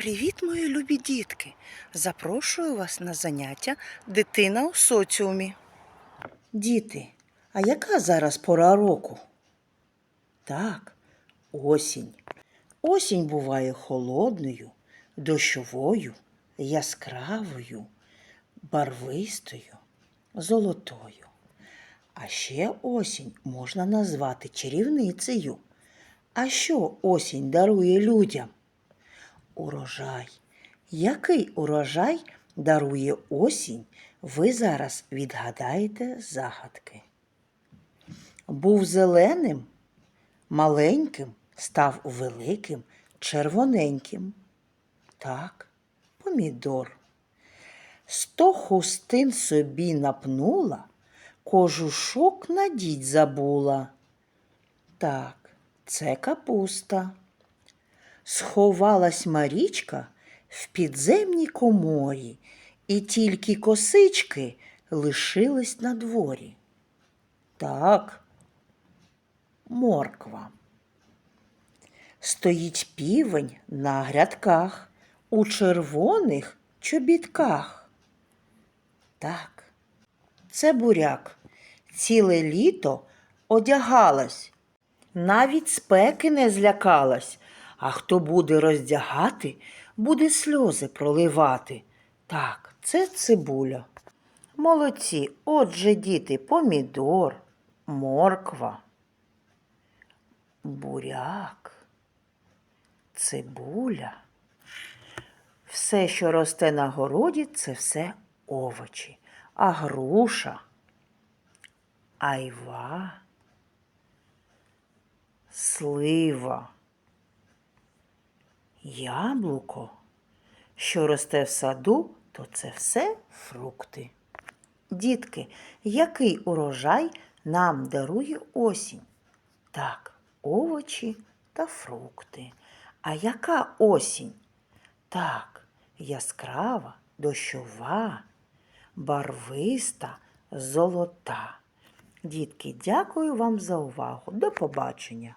Привіт, мої любі дітки! Запрошую вас на заняття Дитина у соціумі. Діти, а яка зараз пора року? Так, осінь. Осінь буває холодною, дощовою, яскравою, барвистою, золотою. А ще осінь можна назвати чарівницею. А що осінь дарує людям? Урожай. Який урожай дарує осінь, ви зараз відгадаєте загадки. Був зеленим, маленьким, став великим, червоненьким. Так, помідор. Сто хустин собі напнула, кожушок надіть забула. Так, це капуста. Сховалась Марічка в підземній коморі, і тільки косички лишились на дворі. Так, морква. Стоїть півень на грядках у червоних чобітках. Так, це буряк. Ціле літо одягалась, навіть спеки не злякалась. А хто буде роздягати, буде сльози проливати. Так, це цибуля. Молодці, отже, діти, помідор, морква, буряк, цибуля. Все, що росте на городі, це все овочі, а груша, айва, слива. Яблуко, що росте в саду, то це все фрукти. Дітки, який урожай нам дарує осінь? Так, овочі та фрукти. А яка осінь? Так, яскрава, дощова, барвиста, золота. Дітки, дякую вам за увагу. До побачення!